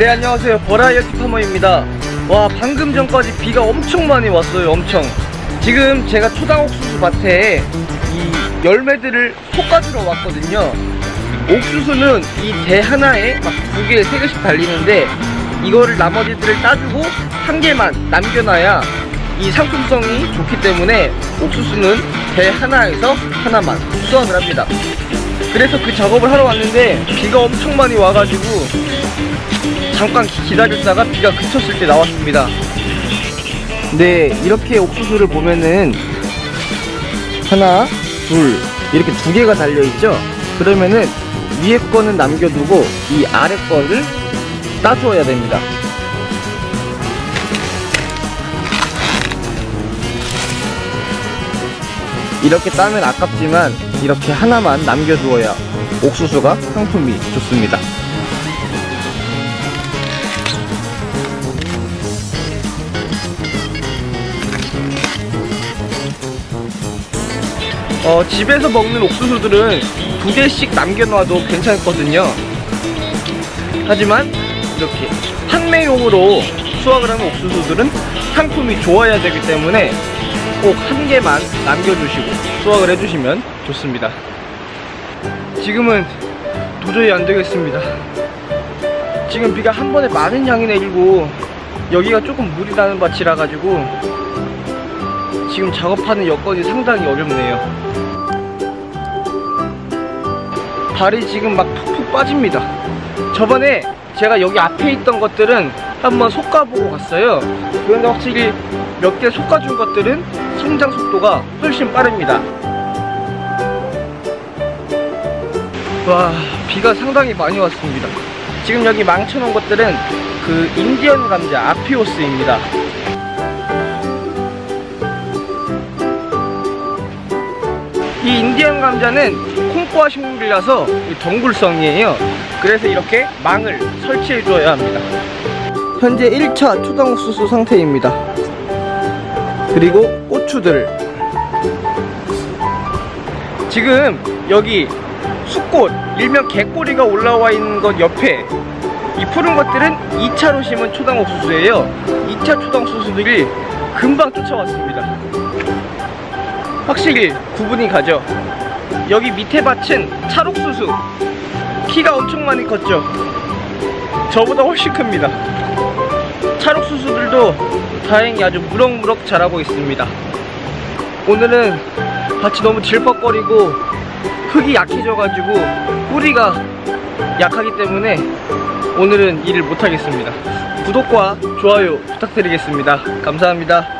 네 안녕하세요. 버라이어티 파머입니다. 와 방금 전까지 비가 엄청 많이 왔어요 엄청. 지금 제가 초당 옥수수 밭에 이 열매들을 솎아주러 왔거든요. 옥수수는 이 대 하나에 막 두 개, 세 개씩 달리는데 이거를 나머지들을 따주고 한 개만 남겨놔야 이 상품성이 좋기 때문에 옥수수는 대 하나에서 하나만 수확을 합니다. 그래서 그 작업을 하러 왔는데 비가 엄청 많이 와가지고 잠깐 기- 기다렸다가 비가 그쳤을 때 나왔습니다. 네, 이렇게 옥수수를 보면은 하나, 둘 이렇게 두 개가 달려 있죠. 그러면은 위에 거는 남겨두고 이 아래 거를 따주어야 됩니다. 이렇게 따면 아깝지만 이렇게 하나만 남겨두어야 옥수수가 상품이 좋습니다. 어, 집에서 먹는 옥수수들은 두 개씩 남겨놔도 괜찮거든요. 하지만 이렇게 판매용으로 수확을 하는 옥수수들은 상품이 좋아야 되기 때문에 꼭 한 개만 남겨주시고 수확을 해주시면 좋습니다. 지금은 도저히 안 되겠습니다. 지금 비가 한 번에 많은 양이 내리고 여기가 조금 물이 나는 밭이라 가지고 지금 작업하는 여건이 상당히 어렵네요. 발이 지금 막 푹푹 빠집니다. 저번에 제가 여기 앞에 있던 것들은 한번 솎아보고 갔어요. 그런데 확실히 몇 개 솎아준 것들은 성장 속도가 훨씬 빠릅니다. 와, 비가 상당히 많이 왔습니다. 지금 여기 망쳐놓은 것들은 그 인디언 감자 아피오스입니다. 이 인디언 감자는 콩과 식물이라서 이 덩굴성이에요. 그래서 이렇게 망을 설치해 주어야 합니다. 현재 1차 초당옥수수 상태입니다. 그리고 고추들. 지금 여기 숫꽃, 일명 개꼬리가 올라와 있는 것 옆에 이 푸른 것들은 2차로 심은 초당옥수수예요. 2차 초당옥수수들이 금방 쫓아왔습니다. 확실히 구분이 가죠. 여기 밑에 밭은 찰옥수수. 키가 엄청 많이 컸죠. 저보다 훨씬 큽니다. 찰옥수수들도 다행히 아주 무럭무럭 자라고 있습니다. 오늘은 밭이 너무 질퍽거리고 흙이 약해져가지고 뿌리가 약하기 때문에 오늘은 일을 못하겠습니다. 구독과 좋아요 부탁드리겠습니다. 감사합니다.